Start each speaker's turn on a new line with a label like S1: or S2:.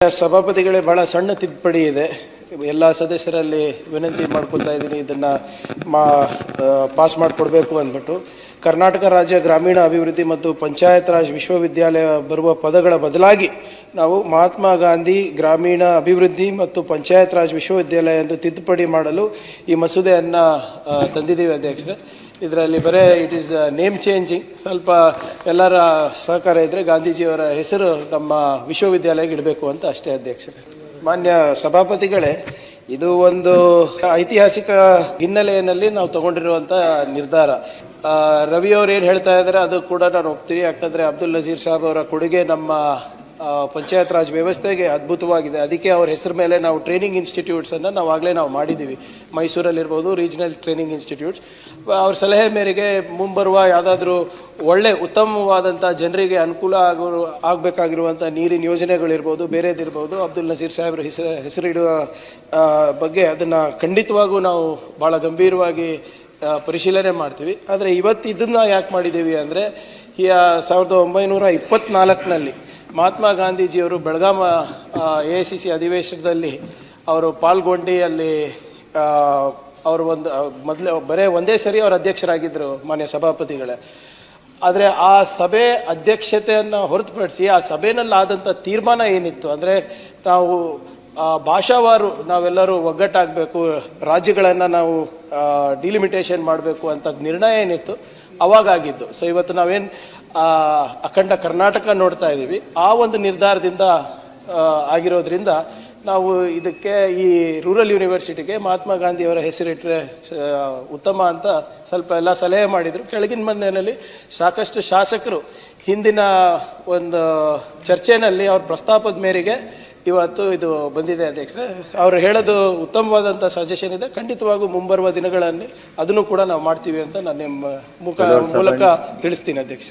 S1: ಸಭಾಪತಿಗಳೇ ಬಹಳ ಸಣ್ಣ ತಿದ್ದುಪಡಿ ಇದೆ. ಎಲ್ಲ ಸದಸ್ಯರಲ್ಲಿ ವಿನಂತಿ ಮಾಡ್ಕೊತಾ ಇದ್ದೀನಿ, ಇದನ್ನು ಮಾ ಪಾಸ್ ಮಾಡಿಕೊಡ್ಬೇಕು ಅಂದ್ಬಿಟ್ಟು. ಕರ್ನಾಟಕ ರಾಜ್ಯ ಗ್ರಾಮೀಣ ಅಭಿವೃದ್ಧಿ ಮತ್ತು ಪಂಚಾಯತ್ ರಾಜ್ ವಿಶ್ವವಿದ್ಯಾಲಯ ಬರುವ ಪದಗಳ ಬದಲಾಗಿ ನಾವು ಮಹಾತ್ಮ ಗಾಂಧಿ ಗ್ರಾಮೀಣ ಅಭಿವೃದ್ಧಿ ಮತ್ತು ಪಂಚಾಯತ್ ರಾಜ್ ವಿಶ್ವವಿದ್ಯಾಲಯ ಎಂದು ತಿದ್ದುಪಡಿ ಮಾಡಲು ಈ ಮಸೂದೆಯನ್ನು ತಂದಿದ್ದೀವಿ ಅಧ್ಯಕ್ಷರೇ. ಇದರಲ್ಲಿ ಬರೇ ಇಟ್ ಈಸ್ ನೇಮ್ ಚೇಂಜಿಂಗ್ ಸ್ವಲ್ಪ ಎಲ್ಲರ ಸಹಕಾರ ಇದ್ದರೆ ಗಾಂಧೀಜಿಯವರ ಹೆಸರು ನಮ್ಮ ವಿಶ್ವವಿದ್ಯಾಲಯಕ್ಕೆ ಇಡಬೇಕು ಅಂತ ಅಷ್ಟೇ ಅಧ್ಯಕ್ಷರೇ. ಮಾನ್ಯ ಸಭಾಪತಿಗಳೇ, ಇದು ಒಂದು ಐತಿಹಾಸಿಕ ಹಿನ್ನೆಲೆಯಲ್ಲಿ ನಾವು ತಗೊಂಡಿರುವಂಥ ನಿರ್ಧಾರ. ರವಿಯವರು ಏನು ಹೇಳ್ತಾ ಇದ್ದಾರೆ ಅದು ಕೂಡ ನಾನು ಒಪ್ತೀನಿ. ಯಾಕಂದರೆ ಅಬ್ದುಲ್ ನಜೀರ್ ಸಾಹೇಬ್ ಅವರ ಕೊಡುಗೆ ನಮ್ಮ ಪಂಚಾಯತ್ ರಾಜ್ ವ್ಯವಸ್ಥೆಗೆ ಅದ್ಭುತವಾಗಿದೆ. ಅದಕ್ಕೆ ಅವ್ರ ಹೆಸರು ಮೇಲೆ ನಾವು ಟ್ರೈನಿಂಗ್ ಇನ್ಸ್ಟಿಟ್ಯೂಟ್ಸನ್ನು ನಾವು ಆಗಲೇ ನಾವು ಮಾಡಿದ್ದೀವಿ ಮೈಸೂರಲ್ಲಿರ್ಬೋದು ರೀಜನಲ್ ಟ್ರೈನಿಂಗ್ ಇನ್ಸ್ಟಿಟ್ಯೂಟ್ಸ್ ಅವ್ರ ಸಲಹೆ ಮೇರೆಗೆ ಮುಂಬರುವ ಯಾವುದಾದ್ರೂ ಒಳ್ಳೆ ಉತ್ತಮವಾದಂಥ ಜನರಿಗೆ ಅನುಕೂಲ ಆಗೋ ಆಗಬೇಕಾಗಿರುವಂಥ ನೀರಿನ ಯೋಜನೆಗಳಿರ್ಬೋದು, ಬೇರೆದಿರ್ಬೋದು, ಅಬ್ದುಲ್ ನಸೀರ್ ಸಾಹೇಬ್ರ ಹೆಸರು ಹೆಸರಿಡುವ ಬಗ್ಗೆ ಅದನ್ನು ಖಂಡಿತವಾಗೂ ನಾವು ಭಾಳ ಗಂಭೀರವಾಗಿ ಪರಿಶೀಲನೆ ಮಾಡ್ತೀವಿ. ಆದರೆ ಇವತ್ತು ಇದನ್ನು ಯಾಕೆ ಮಾಡಿದ್ದೀವಿ ಅಂದರೆ ಸಾವಿರದ ಒಂಬೈನೂರ ಇಪ್ಪತ್ನಾಲ್ಕನಲ್ಲಿ ಮಹಾತ್ಮ ಗಾಂಧೀಜಿಯವರು Belgaum A I C C ಅಧಿವೇಶನದಲ್ಲಿ ಅವರು ಪಾಲ್ಗೊಂಡು ಅಲ್ಲಿ ಅವರು ಒಂದು ಮೊದಲು, ಬರೇ ಒಂದೇ ಸರಿ ಅವರು ಅಧ್ಯಕ್ಷರಾಗಿದ್ದರು ಮಾನ್ಯ ಸಭಾಪತಿಗಳೇ. ಆದರೆ ಆ ಸಭೆ ಅಧ್ಯಕ್ಷತೆಯನ್ನು ಹೊರತುಪಡಿಸಿ ಆ ಸಭೆನಲ್ಲಾದಂಥ ತೀರ್ಮಾನ ಏನಿತ್ತು ಅಂದರೆ ನಾವು ಭಾಷಾವಾರು ನಾವೆಲ್ಲರೂ ಒಗ್ಗಟ್ಟಾಗಬೇಕು, ರಾಜ್ಯಗಳನ್ನು ನಾವು ಡಿಲಿಮಿಟೇಷನ್ ಮಾಡಬೇಕು ಅಂತ ನಿರ್ಣಯ ಏನಿತ್ತು ಅವಾಗ ಆಗಿದ್ದು ಸೊ ಇವತ್ತು ನಾವೇನು ಅಖಂಡ ಕರ್ನಾಟಕ ನೋಡ್ತಾ ಇದ್ದೀವಿ. ಆ ಒಂದು ನಿರ್ಧಾರದಿಂದ ಆಗಿರೋದ್ರಿಂದ ನಾವು ಇದಕ್ಕೆ ಈ ರೂರಲ್ ಯೂನಿವರ್ಸಿಟಿಗೆ ಮಹಾತ್ಮ ಗಾಂಧಿಯವರ ಹೆಸರಿಟ್ಟರೆ ಉತ್ತಮ ಅಂತ ಸ್ವಲ್ಪ ಎಲ್ಲ ಸಲಹೆ ಮಾಡಿದರು. ಕೆಳಗಿನ ಮನೆಯಲ್ಲಿ ಸಾಕಷ್ಟು ಶಾಸಕರು ಹಿಂದಿನ ಒಂದು ಚರ್ಚೆನಲ್ಲಿ ಅವ್ರ ಪ್ರಸ್ತಾಪದ ಮೇರೆಗೆ ಇವತ್ತು ಇದು ಬಂದಿದೆ ಅಧ್ಯಕ್ಷರೇ. ಅವರು ಹೇಳೋದು ಉತ್ತಮವಾದಂಥ ಸಜೆಷನ್ ಇದೆ. ಖಂಡಿತವಾಗೂ ಮುಂಬರುವ ದಿನಗಳಲ್ಲಿ ಅದನ್ನು ಕೂಡ ನಾವು ಮಾಡ್ತೀವಿ ಅಂತ ನಾನು ನಿಮ್ಮ ಮುಖ ಮೂಲಕ ತಿಳಿಸ್ತೀನಿ ಅಧ್ಯಕ್ಷ